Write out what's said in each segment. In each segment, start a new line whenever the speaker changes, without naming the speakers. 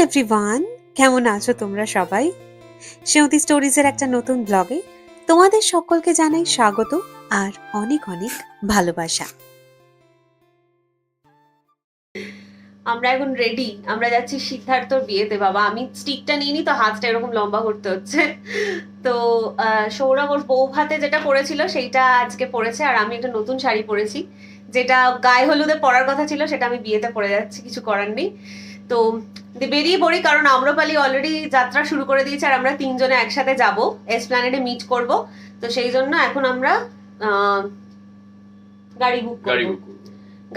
Everyone কেমন আছো তোমরা সবাই? সেমতি স্টোরিজের একটা নতুন ব্লগে তোমাদের সকলকে জানাই স্বাগত আর অনেক অনেক ভালোবাসা।
আমরা এখন রেডি আমরা যাচ্ছি সিদ্ধার্থর বিয়েতে। বাবা, আমি স্টিকটা নিয়ে নি, তো হাতটা এরকম লম্বা করতে হচ্ছে। তো সৌরভ ওর বউ ভাতে যেটা পরেছিল, সেইটা আজকে পরেছে আর আমি একটা নতুন শাড়ি পরেছি। যেটা গায়ে হলুদে পরার কথা ছিল, সেটা আমি বিয়েতে পরে যাচ্ছি, কিছু করার নেই। তো বেরিয়ে পড়ি কারণ আম্রপালি অলরেডি যাত্রা শুরু করে দিয়েছে আর আমরা তিনজনে একসাথে যাব। এসপ্ল্যানেডে মিট করব। তো সেই জন্য এখন আমরা গাড়ি বুক
গাড়ি বুক করব।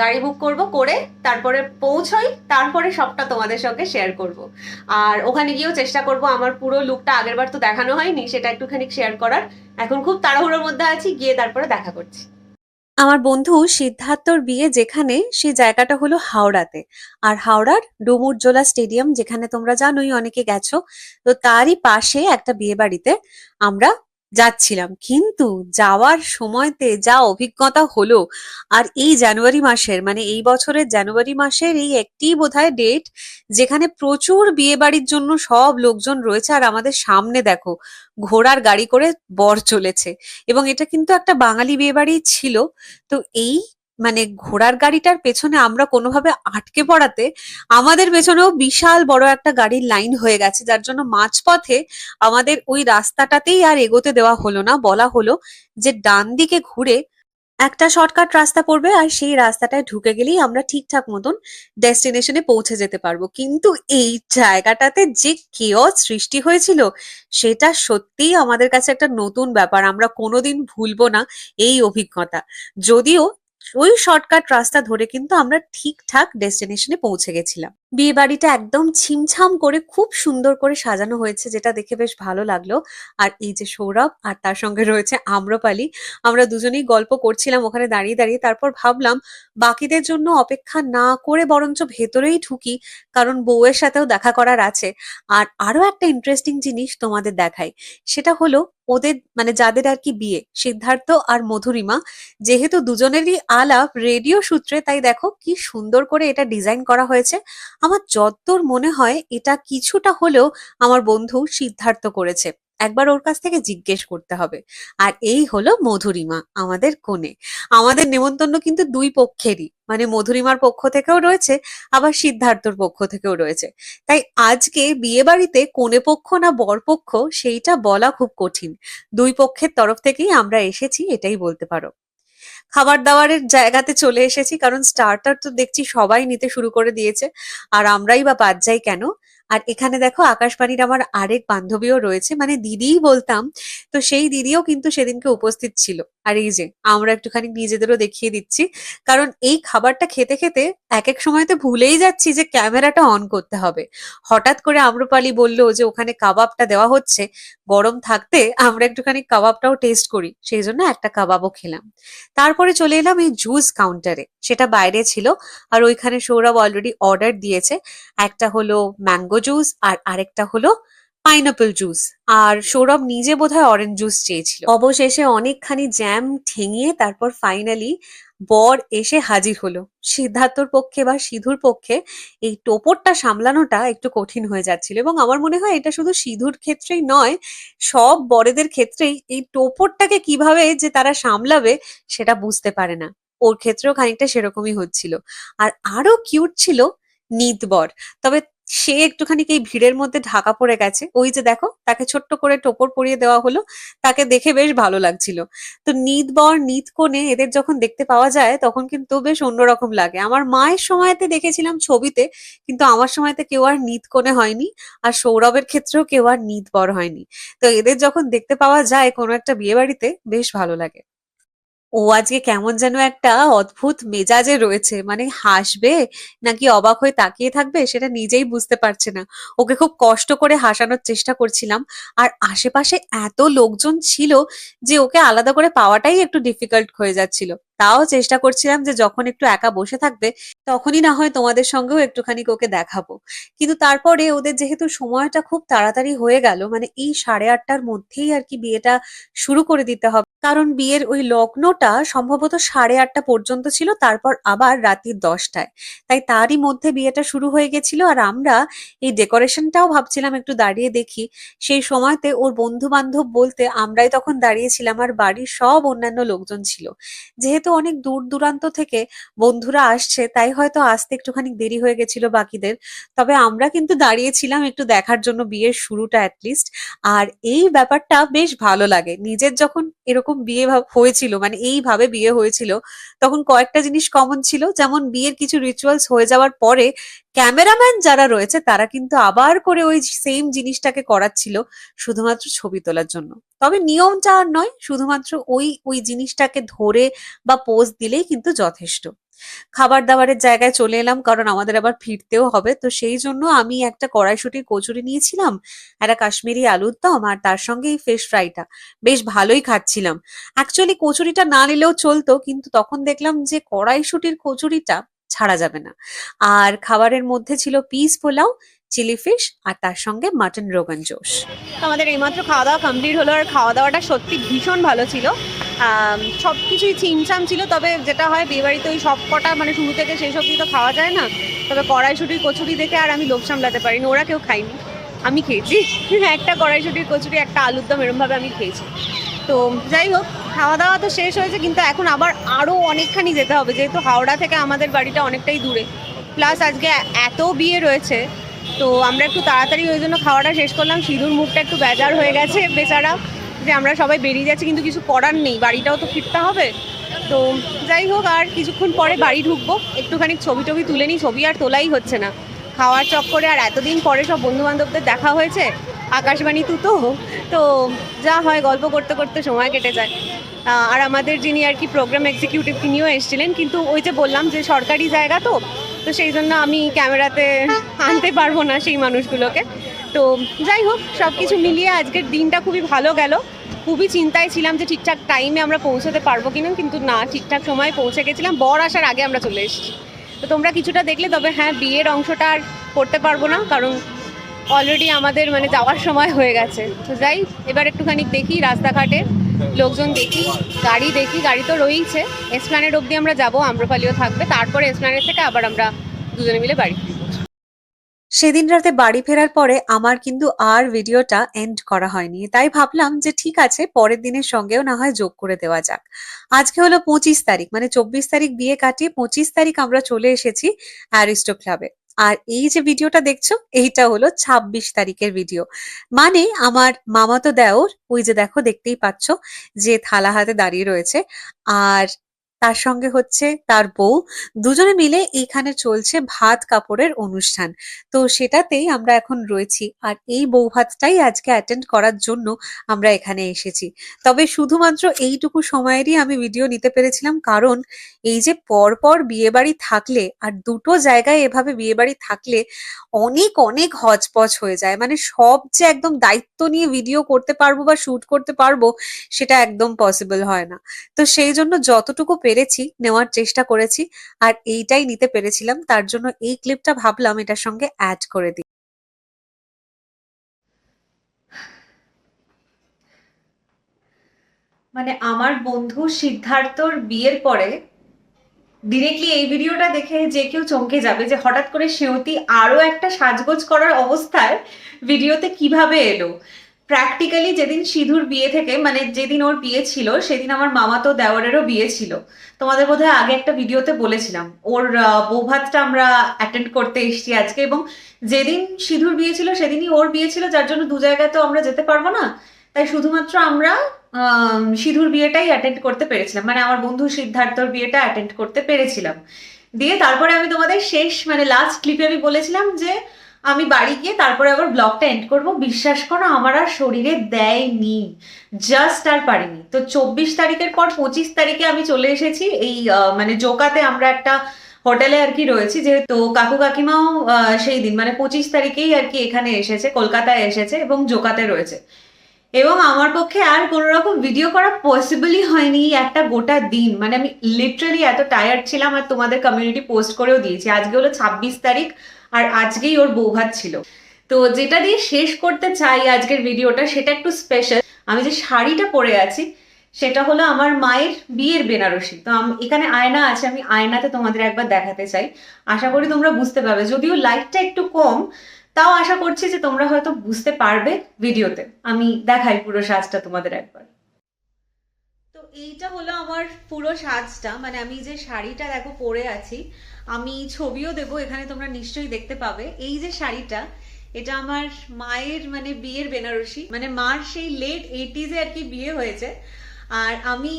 গাড়ি বুক করব করে তারপরে পৌঁছই তারপরে সবটা তোমাদের সঙ্গে শেয়ার করব। আর ওখানে গিয়েও চেষ্টা করব আমার পুরো লুকটা আগেরবার তো দেখানো হয়নি সেটা একটুখানি শেয়ার করার। এখন খুব তাড়াহুড়োর মধ্যে আছি গিয়ে তারপরে দেখা করছি।
আমার বন্ধু সিদ্ধার্থর বিয়ে যেখানে সেই জায়গাটা হলো হাওড়াতে। আর হাওড়ার ডুমুরজোলা স্টেডিয়াম, যেখানে তোমরা জানোই অনেকে গেছো, তো তারই পাশে একটা বিয়ে বাড়িতে আমরা যাচ্ছিলাম। কিন্তু যাওয়ার সময়তে যা অভিজ্ঞতা হলো, আর এই জানুয়ারি মাসের মানে এই বছরের জানুয়ারি মাসের এই একটি বোধহয় ডেট যেখানে প্রচুর বিয়ে বাড়ির জন্য সব লোকজন রয়েছে, আর আমাদের সামনে দেখো, ঘোড়ার গাড়ি করে বর চলেছে। এবং এটা কিন্তু একটা বাঙালি বিয়ে বাড়ি ছিল। তো এই মানে ঘোড়ার গাড়িটার পেছনে আমরা কোনোভাবে আটকে পড়াতে আমাদের পেছনেও বিশাল বড় একটা গাড়ির লাইন হয়ে গেছে, যার জন্য মাঝপথে আমাদের ওই রাস্তাটাতেই আর এগোতে দেওয়া হলো না। বলা হলো যে ডান দিকে ঘুরে একটা শর্টকাট রাস্তা পড়বে আর সেই রাস্তাটায় ঢুকে গেলেই আমরা ঠিকঠাক মতন ডেস্টিনেশনে পৌঁছে যেতে পারব। কিন্তু এই জায়গাটাতে যে কেয়স সৃষ্টি হয়েছিল, সেটা সত্যিই আমাদের কাছে একটা নতুন ব্যাপার। আমরা কোনোদিন ভুলবো না এই অভিজ্ঞতা। যদিও ওই শর্টকাট রাস্তা ধরে কিন্তু আমরা ঠিকঠাক ডেস্টিনেশনে পৌঁছে গেছিলাম। বিয়ে বাড়িটা একদম ছিমছাম করে খুব সুন্দর করে সাজানো হয়েছে, যেটা দেখে বেশ ভালো লাগল। আর এই যে সৌরভ আর তার সঙ্গে রয়েছে আম্রপালি, আমরা দুজনেই গল্প করছিলাম ওখানে দাঁড়িয়ে দাঁড়িয়ে। তারপর ভাবলাম বাকিদের জন্য অপেক্ষা না করে বরঞ্চ ভেতরেই ঢুকি, কারণ বউয়ের সাথেও দেখা করার আছে। আর আরও একটা ইন্টারেস্টিং জিনিস তোমাদের দেখাই, সেটা হলো ওদের মানে যাদের আর কি বিয়ে, সিদ্ধার্থ আর মধুরিমা। যেহেতু দুজনেরই আলাপ রেডিও সূত্রে, তাই দেখো কি সুন্দর করে এটা ডিজাইন করা হয়েছে। আমার যতদূর মনে হয় এটা কিছুটা হলেও আমার বন্ধু সিদ্ধার্থ করেছে। একবার ওর কাছ থেকে জিজ্ঞেস করতে হবে। আর এই হলো মধুরিমা, আমাদের কোণে আমাদের নেমন্তন্ন কিন্তু দুই পক্ষেরই। মানে মধুরিমার পক্ষ থেকেও রয়েছে, আবার সিদ্ধার্থর পক্ষ থেকেও রয়েছে। তাই আজকে বিয়ে বাড়িতে কোনে পক্ষ না বর পক্ষ, সেইটা বলা খুব কঠিন। দুই পক্ষের তরফ থেকেই আমরা এসেছি, এটাই বলতে পারো। খাবার দাবারের জায়গাতে চলে এসেছি, কারণ স্টার্টার তো দেখছি সবাই নিতে শুরু করে দিয়েছে। আর আমরাই বা বাদ যাই কেন? আর এখানে দেখো আকাশবাণীর আমার আরেক বান্ধবীও রয়েছে মানে দিদিই বলতাম। তো সেই দিদিও কিন্তু সেদিনকে উপস্থিত ছিল। আর এই যে, আমরা একটুখানি নিজেদেরও দেখিয়ে দিচ্ছি। কারণ এই খাবারটা খেতে খেতে এক এক সময় তো ভুলেই যাচ্ছি যে ক্যামেরাটা অন করতে হবে। হঠাৎ করে আম্রপালি বলল যে ওখানে কাবাবটা দেওয়া হচ্ছে, গরম থাকতে আমরা একটুখানি কাবাবটাও টেস্ট করি। সেই জন্য একটা কাবাবও খেলাম। তারপরে চলে এলাম এই জুস কাউন্টারে সেটা বাইরে ছিল আর ওইখানে সৌরভ অলরেডি অর্ডার দিয়েছে। একটা হলো ম্যাঙ্গো জুস আর আরেকটা হলো পাইনাপল জুস আর সৌরভ নিজে বোধহয় অরেঞ্জ জুস চেয়েছিল। অবশেষে অনেকখানি জ্যাম ঠেঙিয়ে তারপর ফাইনালি বর এসে হাজির হলো। সিদ্ধার্থর পক্ষে বা সিধুর পক্ষে এই টোপরটা সামলানোটা একটু কঠিন হয়ে যাচ্ছিল এবং আমার মনে হয় এটা শুধু সিধুর ক্ষেত্রেই নয়, সব বড়দের ক্ষেত্রেই এই টোপরটাকে কীভাবে যে তারা সামলাবে সেটা বুঝতে পারে না। ওর ক্ষেত্রেও খানিকটা সেরকমই হচ্ছিল। আর আরও কিউট ছিল নিতবর। তবে সে একটুখানি এই ভিড়ের মধ্যে ঢাকা পড়ে গেছে? ওই যে দেখো, তাকে ছোট্ট করে টোপর পরিয়ে দেওয়া হলো, তাকে দেখে বেশ ভালো লাগছিল। তো নিতবর নিত কোণে এদের যখন দেখতে পাওয়া যায়, তখন কিন্তু বেশ অন্যরকম লাগে। আমার মায়ের সময়তে দেখেছিলাম ছবিতে, কিন্তু আমার সময়তে কেউ আর নিত কোণে হয়নি, আর সৌরভের ক্ষেত্রেও কেউ আর নিতবর হয়নি। তো এদের যখন দেখতে পাওয়া যায় কোনো একটা বিয়ে বাড়িতে বেশ ভালো লাগে। ও আজকে কেমন যেন একটা অদ্ভুত মেজাজে রয়েছে। মানে হাসবে নাকি অবাক হয়ে তাকিয়ে থাকবে সেটা নিজেই বুঝতে পারছে না। ওকে খুব কষ্ট করে হাসানোর চেষ্টা করছিলাম। আর আশেপাশে এত লোকজন ছিল যে ওকে আলাদা করে পাওয়াটাই একটু ডিফিকাল্ট হয়ে যাচ্ছিল। তাও চেষ্টা করছিলাম যে যখন একটু একা বসে থাকবে তখনই না হয় তোমাদের সঙ্গেও একটুখানি ওকে দেখাবো। কিন্তু তারপরে ওদের যেহেতু সময়টা খুব তাড়াতাড়ি হয়ে গেল মানে এই সাড়ে আটটার মধ্যেই আর কি বিয়েটা শুরু করে দিতে হবে। কারণ বিয়ের ওই লগ্নটা সম্ভবত সাড়ে আটটা পর্যন্ত ছিল, তারপর আবার রাত্রির দশটায়। তাই তারই মধ্যে বিয়েটা শুরু হয়ে গেছিল আর আমরা এই ডেকোরেশনটাও ভাবছিলাম একটু দাঁড়িয়ে দেখি। সেই সময়তে ওর বন্ধু বান্ধব বলতে আমরাই তখন দাঁড়িয়েছিলাম আর বাড়ির সব অন্যান্য লোকজন ছিল। যেহেতু অনেক দূর দূরান্ত থেকে বন্ধুরা আসছে, তাই হয়তো আসতে একটুখানি দেরি হয়ে গেছিল বাকিদের। তবে আমরা কিন্তু দাঁড়িয়েছিলাম একটু দেখার জন্য বিয়ের শুরুটা অ্যাটলিস্ট আর এই ব্যাপারটা বেশ ভালো লাগে। নিজের যখন এরকম বিয়ে হয়েছিল মানে এইভাবে বিয়ে হয়েছিল, তখন কয়েকটা জিনিস কমন ছিল। যেমন বিয়ের কিছু রিচুয়ালস হয়ে যাওয়ার পরে ক্যামেরাম্যান যারা রয়েছে, তারা কিন্তু আবার করে ওই সেম জিনিসটাকে করাচ্ছিল, শুধুমাত্র ছবি তোলার জন্য। তবে নিয়মটা আর নয়, শুধুমাত্র ওই ওই জিনিসটাকে ধরে বা পোজ দিলেই কিন্তু যথেষ্ট। খাবার দাবারের জায়গায় চলে এলাম, কারণ আমাদের আবার ফিরতেও হবে। তো সেই জন্য আমি একটা কড়াইশুটির কচুরি নিয়েছিলাম, একটা কাশ্মীরি আলুর দম আর তার সঙ্গে এই ফিশ ফ্রাইটা বেশ ভালোই খাচ্ছিলাম। অ্যাকচুয়ালি কচুরিটা না নিলেও চলতো, কিন্তু তখন দেখলাম যে কড়াইশুটির কচুরিটা ছাড়া যাবে না। আর খাবারের মধ্যে ছিল পিস পোলাও চিলি ফিশ আর তার সঙ্গে মাটন রোগান জোশ
আমাদের এইমাত্র খাওয়া দাওয়া কমপ্লিট হলো আর খাওয়া দাওয়াটা সত্যি ভীষণ ভালো ছিল। সব কিছুই চিমচাম ছিল, তবে যেটা হয়, বিয়েবাড়িতে ওই সব কটা মানে শুরু থেকে সেই সবজি তো খাওয়া যায় না, তবে কড়াইশুটির কচুরি দেখে আর আমি লোভ সামলাতে পারিনি, ওরা কেউ খায়নি। আমি খেয়েছি একটা কড়াইশুটির কচুরি, একটা আলুর দম এরমভাবে আমি খেয়েছি। তো যাই হোক খাওয়া দাওয়া তো শেষ হয়েছে, কিন্তু এখন আবার আরও অনেকখানি যেতে হবে, যেহেতু হাওড়া থেকে আমাদের বাড়িটা অনেকটাই দূরে। প্লাস আজকে এত বিয়ে রয়েছে, তো আমরা একটু তাড়াতাড়ি ওই জন্য খাওয়াটা শেষ করলাম, সিঁদুর মুখটা একটু বেজার হয়ে গেছে, বেচারা। যে আমরা সবাই বেরিয়ে যাচ্ছি, কিন্তু কিছু করার নেই। বাড়িটাও তো ফিরতে হবে। তো যাই হোক, আর কিছুক্ষণ পরে বাড়ি ঢুকবো। একটুখানি ছবি টবি তুলে নিই, ছবি আর তোলাই হচ্ছে না। খাওয়ার চক্করে আর এতদিন পরে সব বন্ধু বান্ধবদের দেখা হয়েছে, আকাশবাণী তু তো তো যা হয়, গল্প করতে করতে সময় কেটে যায়। আর আমাদের যিনি আর কি প্রোগ্রাম এক্সিকিউটিভ তিনিও এসেছিলেন। কিন্তু ওই যে বললাম যে সরকারি জায়গা তো তো সেই জন্য আমি ক্যামেরাতে আনতে পারব না সেই মানুষগুলোকে। তো যাই হোক সব কিছু মিলিয়ে আজকের দিনটা খুবই ভালো গেল। খুবই চিন্তায় ছিলাম যে ঠিকঠাক টাইমে আমরা পৌঁছতে পারব কিনা, কিন্তু না, ঠিকঠাক সময় পৌঁছে গেছিলাম। বর আসার আগে আমরা চলে এসেছি। তো তোমরা কিছুটা দেখলে, তবে হ্যাঁ বিয়ের অংশটা আর করতে পারব না, কারণ অলরেডি আমাদের মানে যাওয়ার সময় হয়ে গেছে। তো যাই, এবার একটুখানি দেখি রাস্তাঘাটে লোকজন দেখি, গাড়ি দেখি, গাড়ি তো রয়েইছে। এসপ্ল্যানেড অবধি আমরা যাব, আম্রপালিও থাকবে। তারপরে এসপ্ল্যানেড থেকে আবার আমরা দুজনে মিলে বাড়ি
সেদিন রাতে বাড়ি ফেরার পরে আমার কিন্তু আর ভিডিওটা এন্ড করা হয়নি। তাই ভাবলাম যে ঠিক আছে, পরের দিনের সঙ্গেও না হয় যোগ করে দেওয়া যাক। আজকে হলো পঁচিশ তারিখ মানে চব্বিশ তারিখ বিয়ে কাটিয়ে পঁচিশ তারিখ আমরা চলে এসেছি অ্যারিস্টো ক্লাবে। আর এই যে ভিডিওটা দেখছ, এইটা হলো ছাব্বিশ তারিখের ভিডিও। মানে আমার মামাতো দেওর, ওই যে দেখো দেখতেই পাচ্ছ, যে থালা হাতে দাঁড়িয়ে রয়েছে। আর তার সঙ্গে হচ্ছে তার বউ। দুজনে মিলে এইখানে চলছে ভাত কাপড়ের অনুষ্ঠান। তো সেটাতেই আমরা এখন রয়েছি। আর এই বউ ভাতটাই আজকে অ্যাটেন্ড করার জন্য আমরা এখানে এসেছি। তবে শুধুমাত্র এইটুকু সময়েরই আমি ভিডিও নিতে পেরেছিলাম। কারণ এই যে পরপর বিয়েবাড়ি থাকলে আর দুটো জায়গায় এভাবে বিয়েবাড়ি থাকলে অনেক অনেক হজপজ হয়ে যায়। মানে সব যে একদম দায়িত্ব নিয়ে ভিডিও করতে পারব বা শুট করতে পারব, সেটা একদম পসিবল হয় না। তো সেই জন্য যতটুকু পেরেছি, নেওয়ার চেষ্টা করেছি আর এইটাই নিতে পেরেছিলাম। তার জন্য এই ক্লিপটা ভাবলাম এটার সঙ্গে অ্যাড করে দিই।
মানে আমার বন্ধু সিদ্ধার্থর বিয়ের পরে ডিরেক্টলি এই ভিডিওটা দেখে যে কেউ চমকে যাবে যে হঠাৎ করে সেওতি আরও একটা সাজগোজ করার অবস্থায় ভিডিওতে কীভাবে এলো। প্র্যাকটিক্যালি যেদিন সিধুর বিয়ে থেকে মানে যেদিন ওর বিয়ে ছিল সেদিন আমার মামাতো দেওয়ারেরও বিয়ে ছিল। তোমাদের বোধহয় আগে একটা ভিডিওতে বলেছিলাম ওর বৌভাতটা আমরা অ্যাটেন্ড করতে এসেছি আজকে এবং যেদিন সিধুর বিয়ে ছিল সেদিনই ওর বিয়ে ছিল যার জন্য দু জায়গায় তো আমরা যেতে পারব না। তাই শুধুমাত্র আমরা আম, সিধুর বিয়েটাই অ্যাটেন্ড করতে পেরেছিলাম। মানে আমার বন্ধু সিদ্ধার্থর বিয়েটা অ্যাটেন্ড করতে পেরেছিলাম। দিয়ে তারপরে আমি তোমাদের শেষ মানে লাস্ট ক্লিপে আমি বলেছিলাম যে আমি বাড়ি গিয়ে তারপরে আবার ব্লগটা এন্ড করব। বিশ্বাস করো, আমার আর শরীরে দেয়নি। জাস্ট আর পারিনি। তো চব্বিশ তারিখের পর পঁচিশ তারিখে আমি চলে এসেছি এই মানে জোকাতে আমরা একটা হোটেলে আর কি রয়েছি। যেহেতু কাকু কাকিমাও সেই দিন মানে পঁচিশ তারিখেই আর কি এখানে এসেছে, কলকাতায় এসেছে এবং জোকাতে রয়েছে।
এবং আমার পক্ষে আর কোনো রকম ভিডিও করা পসিবলই হয়নি একটা গোটা দিন। মানে আমি লিটারালি এত টায়ার্ড ছিলাম আর তোমাদের কমিউনিটি পোস্ট করেও দিয়েছি। আজকে হলো ছাব্বিশ তারিখ আর আজকেই ওর বৌভাত ছিল। তো যেটা দিয়ে শেষ করতে চাই আজকের ভিডিওটা, সেটা একটু স্পেশাল আমি যে শাড়িটা পরে আছি, সেটা হলো আমার মায়ের বিয়ের বেনারসি। তো এখানে আয়না আছে, আমি আয়নাতে তোমাদের একবার দেখাতে চাই। আশা করি তোমরা বুঝতে পারবে। যদিও লাইটটা একটু কম, তাও আশা করছি যে তোমরা হয়তো বুঝতে পারবে ভিডিওতে। আমি দেখাই পুরো সাজটা তোমাদের একবার। এইটা হলো আমার পুরো সাজটা। মানে আমি যে শাড়িটা দেখো পরে আছি, আমি ছবিও দেব, এখানে তোমরা নিশ্চয়ই দেখতে পাবে। এই যে শাড়িটা, এটা আমার মায়ের মানে বিয়ের বেনারসি। মানে মার সেই লেট এইটিজে আর কি বিয়ে হয়েছে। আর আমি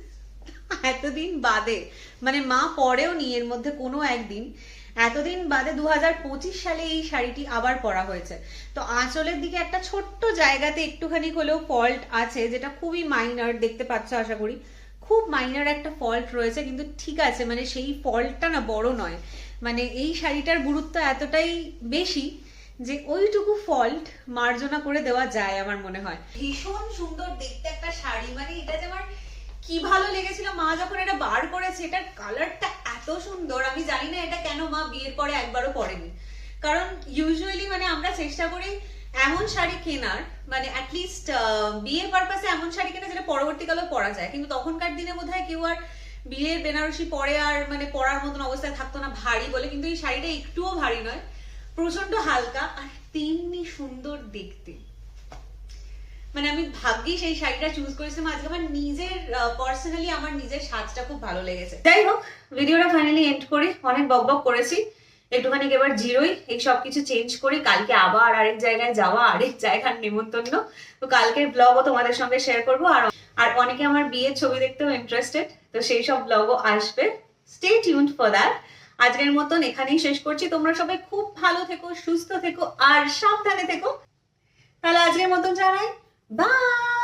এতদিন বাদে মানে মা পরেও নি, এর মধ্যে কোনো একদিন। এতদিন বাদে দুহাজার পঁচিশ সালে এই শাড়িটি আবার পরা হয়েছে। তো আঁচলের দিকে একটা ছোট্ট জায়গাতে একটুখানি হলেও ফল্ট আছে, যেটা খুবই মাইনার দেখতে পাচ্ছ আশা করি। খুব মাইনার একটা ফল্ট রয়েছে, কিন্তু ঠিক আছে মানে সেই ফল্টটা না বড় নয়। মানে এই শাড়িটার গুরুত্ব এতটাই বেশি যে ওইটুকু ফল্ট মার্জনা করে দেওয়া যায় আমার মনে হয়। ভীষণ সুন্দর দেখতে একটা শাড়ি মানে এটা যে আমার কি ভালো লেগেছিল? মা যখন এটা বার করেছে, এটার কালারটা এত সুন্দর। আমি জানি না এটা কেন মা বিয়ের পরে একবারও পরেনি। কারণ ইউজুয়ালি মানে আমরা চেষ্টা করি এমন শাড়ি কেনার মানে অ্যাটলিস্ট বিয়ের পারপাসে এমন শাড়ি কেনা যেটা পরবর্তীকালেও পরা যায়। কিন্তু তখনকার দিনে বোধহয় কেউ আর বিয়ের বেনারসি পরে আর মানে পরার মতন অবস্থায় থাকতো না ভারী বলে। কিন্তু এই শাড়িটা একটুও ভারী নয় প্রচণ্ড হালকা আর তেমনি সুন্দর দেখতে। মানে আমি ভাগ্যিস সেই শাড়িটা চুজ করেছিলাম আজকে আমার নিজের পার্সোনালি আমার নিজের সাজটা খুব ভালো লেগেছে। যাই হোক ভিডিওটা ফাইনালি এন্ড করি, অনেক বক বক করেছি। একটুখানি এবার জিরোই, এই সব কিছু চেঞ্জ করি কালকে আবার আরেক জায়গায় যাওয়া, আরেক জায়গার নিমন্ত্রণ। তো কালকের ব্লগও তোমাদের সঙ্গে শেয়ার করব, আর আর অনেকে আমার বিয়ের ছবি দেখতেও ইন্টারেস্টেড তো সেই সব ব্লগও আসবে। স্টে টিউনড ফর দ্যাট আজকের মতন এখানেই শেষ করছি। তোমরা সবাই খুব ভালো থেকো, সুস্থ থেকো, আর সাবধানে থেকো। তাহলে আজকের মতন জানাই। Bye!